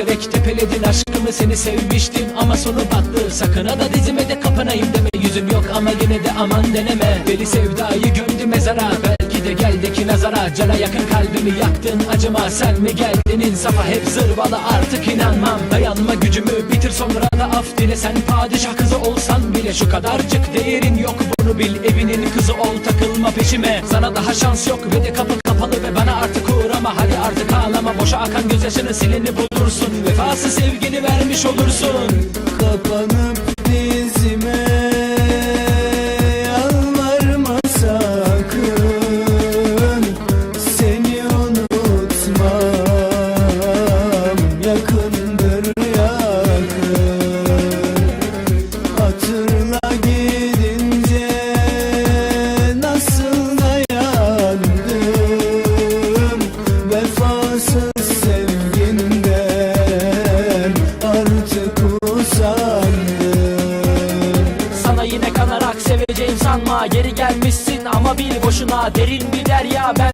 üzerek tepeledin aşkımı seni sevmiştim. Ama sonu battı Sakın ha dizime de kapanayım deme. Yüzüm yok ama yine de aman deneme. Deli sevdayı gömdü mezara belki de geldeki nazara. Cana yakın kalbimi yaktın acıma sen mi geldin? İnsafa Hep zırvalı artık inanmam. Dayanma gücümü bitir sonra da af dile Sen padişah kızı olsan bile şu kadarcık değerin yok. Bunu bil Evinin kızı ol takılma peşime. Sana daha şans yok ve de kapı akan gözyaşını sileni bulursun Vefasız sevgini vermiş olursun. Kapanıp seveceğim sanma Geri gelmişsin ama bil boşuna Derin bir derya. Ben